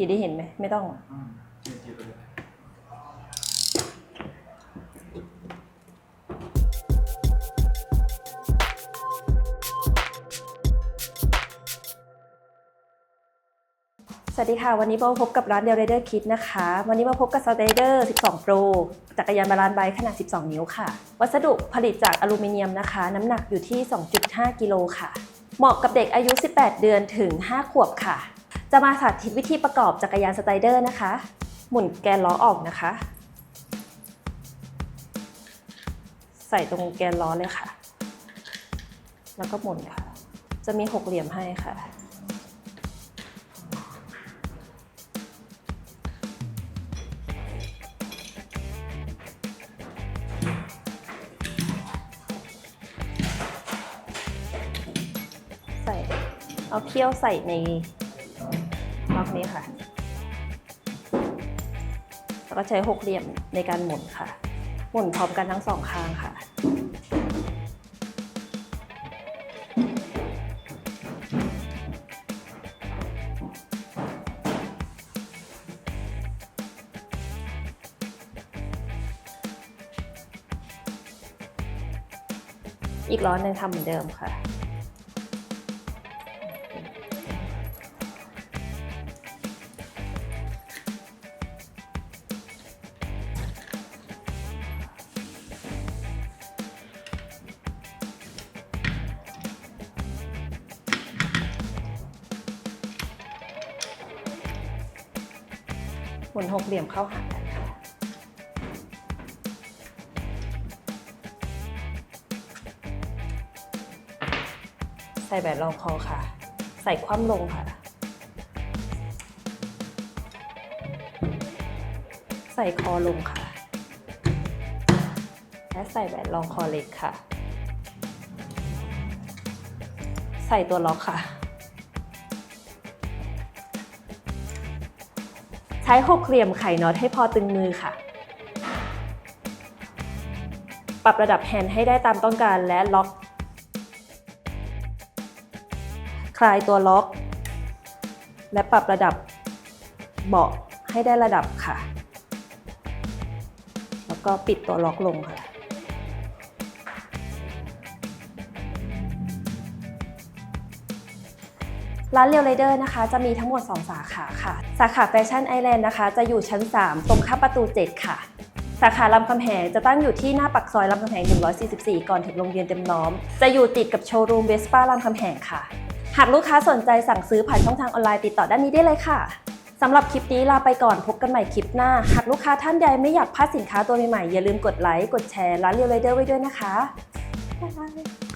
จีได้เห็นไหมไม่ต้องอืมจีจีไปเลยสวัสดีค่ะ วันนี้มาพบกับร้านเดลเรเดอร์คิดนะคะ วันนี้มาพบกับ s t เดอร์12 Pro จักรยานบาลานซ์ไบค์ขนาด 12 นิ้วค่ะ วัสดุผลิตจากอลูมิเนียมนะคะ น้ำหนักอยู่ที่ 2.5 กิโลค่ะ เหมาะกับเด็กอายุ 18 เดือนถึง 5 ขวบค่ะ จะมาสาธิตวิธีประกอบจักรยานสไตเดอร์นะคะ หมุนแกนล้อออกนะคะ ใส่ตรงแกนล้อเลยค่ะ แล้วก็หมุนค่ะ จะมีหกเหลี่ยมให้ค่ะ ใส่เอาเขี้ยวใส่ใน็อกนี้ค่ะ แล้วก็ใช้หกเหลี่ยมในการหมุนค่ะ หมุนพร้อมกันทั้งสองข้างค่ะอีกล้อหนึ่งทำเหมือนเดิมค่ะ หมุนหกเหลี่ยมเข้าหากันค่ะใส่แบตรองคอค่ะ ใส่คว่ำลงค่ะ ใส่คอลงค่ะ และใส่แบตรองคอเล็กค่ะ ใส่ตัวล็อกค่ะ ช้หกเหลี่ยมไขน็อตให้พอตึงมือค่ะ ปรับระดับแฮนด์ให้ได้ตามต้องการและล็อก คลายตัวล็อก และปรับระดับเบาะให้ได้ระดับค่ะ แล้วก็ปิดตัวล็อกลงค่ะ ร้านเรียวไรเดอร์นะคะจะมีทั้งหมด 2 สาขาค่ะ สาขาแฟชั่นไอแลนด์นะคะ จะอยู่ชั้น 3 ตรงข้ามประตู 7 ค่ะ สาขาลำคำแหงจะตั้งอยู่ที่หน้าปักซอยลำคำแหง 144 ก่อนถึงโรงเรียนเต็มน้อม จะอยู่ติดกับโชว์รูมเวสป้าลำคำแหงค่ะ หากลูกค้าสนใจสั่งซื้อผ่านช่องทางออนไลน์ติดต่อด้านนี้ได้เลยค่ะสำหรับคลิปนี้ลาไปก่อนพบกันใหม่คลิปหน้า หากลูกค้าท่านใดไม่อยากพลาดสินค้าตัวใหม่ๆอย่าลืมกดไลค์กดแชร์ร้านเรียวไรเดอร์ไว้ด้วยนะคะบ๊ายบาย